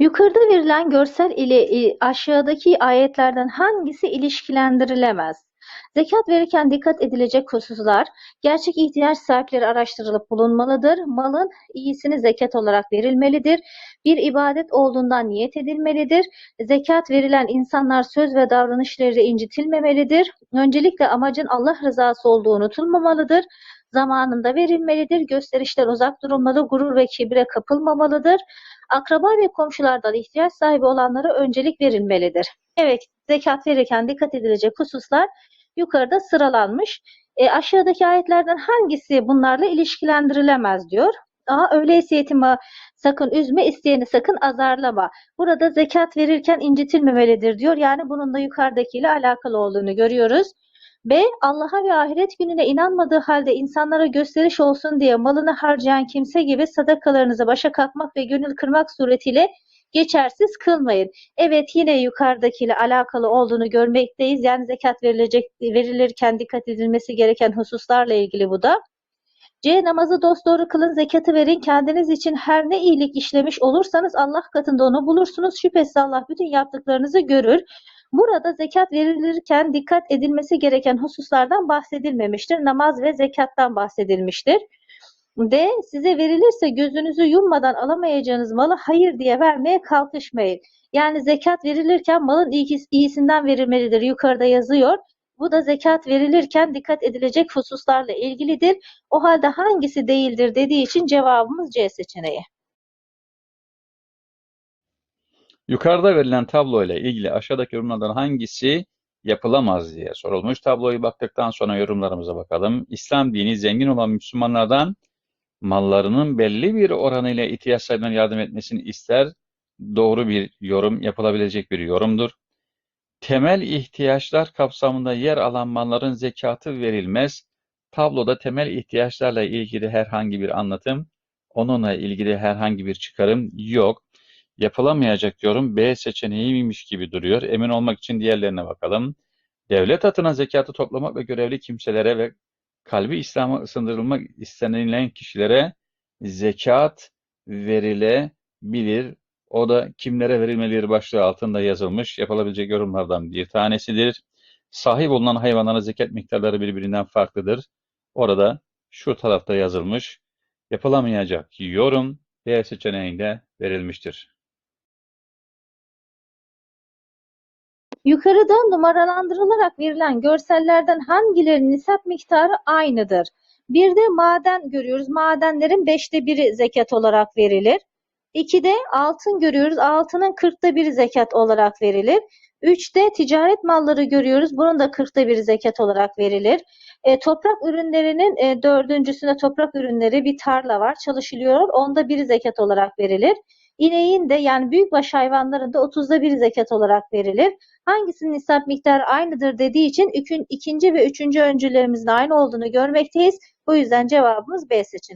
Yukarıda verilen görsel ile e, aşağıdaki ayetlerden hangisi ilişkilendirilemez? Zekat verirken dikkat edilecek hususlar, gerçek ihtiyaç sahipleri araştırılıp bulunmalıdır. Malın iyisini zekat olarak verilmelidir. Bir ibadet olduğundan niyet edilmelidir. Zekat verilen insanlar söz ve davranışları incitilmemelidir. Öncelikle amacın Allah rızası olduğu unutulmamalıdır. Zamanında verilmelidir. Gösterişten uzak durulmalı, gurur ve kibre kapılmamalıdır. Akraba ve komşulardan ihtiyaç sahibi olanlara öncelik verilmelidir. Evet, zekat verirken dikkat edilecek hususlar yukarıda sıralanmış. E, aşağıdaki ayetlerden hangisi bunlarla ilişkilendirilemez diyor. A. Öyleyse yetimi sakın üzme, isteyeni sakın azarlama. Burada zekat verirken incitilmemelidir diyor. Yani bunun da yukarıdakiyle alakalı olduğunu görüyoruz. B. Allah'a ve ahiret gününe inanmadığı halde insanlara gösteriş olsun diye malını harcayan kimse gibi sadakalarınızı başa kalkmak ve gönül kırmak suretiyle geçersiz kılmayın. Evet yine yukarıdakiyle alakalı olduğunu görmekteyiz. Yani zekat verilecek verilirken dikkat edilmesi gereken hususlarla ilgili bu da. C. Namazı dosdoğru kılın, zekatı verin. Kendiniz için her ne iyilik işlemiş olursanız Allah katında onu bulursunuz. Şüphesiz Allah bütün yaptıklarınızı görür. Burada zekat verilirken dikkat edilmesi gereken hususlardan bahsedilmemiştir. Namaz ve zekattan bahsedilmiştir. D. Size verilirse gözünüzü yummadan alamayacağınız malı hayır diye vermeye kalkışmayın. Yani zekat verilirken malın iyisinden verilmelidir. Yukarıda yazıyor. Bu da zekat verilirken dikkat edilecek hususlarla ilgilidir. O halde hangisi değildir dediği için cevabımız C seçeneği. Yukarıda verilen tablo ile ilgili aşağıdaki yorumlardan hangisi yapılamaz diye sorulmuş. Tabloyu baktıktan sonra yorumlarımıza bakalım. İslam dini zengin olan Müslümanlardan mallarının belli bir oranıyla ihtiyaç sahibine yardım etmesini ister. Doğru bir yorum, yapılabilecek bir yorumdur. Temel ihtiyaçlar kapsamında yer alan malların zekatı verilmez. Tabloda temel ihtiyaçlarla ilgili herhangi bir anlatım, onunla ilgili herhangi bir çıkarım yok. Yapılamayacak yorum B seçeneğiymiş gibi duruyor. Emin olmak için diğerlerine bakalım. Devlet adına zekatı toplamak ve görevli kimselere ve kalbi İslam'a ısındırılmak istenilen kişilere zekat verilebilir. O da kimlere verilmelidir başlığı altında yazılmış yapılabilecek yorumlardan bir tanesidir. Sahip olunan hayvanlara zekat miktarları birbirinden farklıdır. Orada şu tarafta yazılmış. Yapılamayacak yorum D seçeneğinde verilmiştir. Yukarıda numaralandırılarak verilen görsellerden hangilerinin nisap miktarı aynıdır? Bir de maden görüyoruz. Madenlerin beşte biri zekat olarak verilir. İkide altın görüyoruz. Altının kırkta biri zekat olarak verilir. Üçte ticaret malları görüyoruz. Bunun da kırkta biri zekat olarak verilir. E, toprak ürünlerinin e, dördüncüsünde toprak ürünleri bir tarla var. Çalışılıyor. Onda biri zekat olarak verilir. İneğin de yani büyükbaş hayvanların da 30'da bir zekat olarak verilir. Hangisinin nisap miktarı aynıdır dediği için ikinci ve üçüncü öncülerimizin aynı olduğunu görmekteyiz. Bu yüzden cevabımız B seçeneği.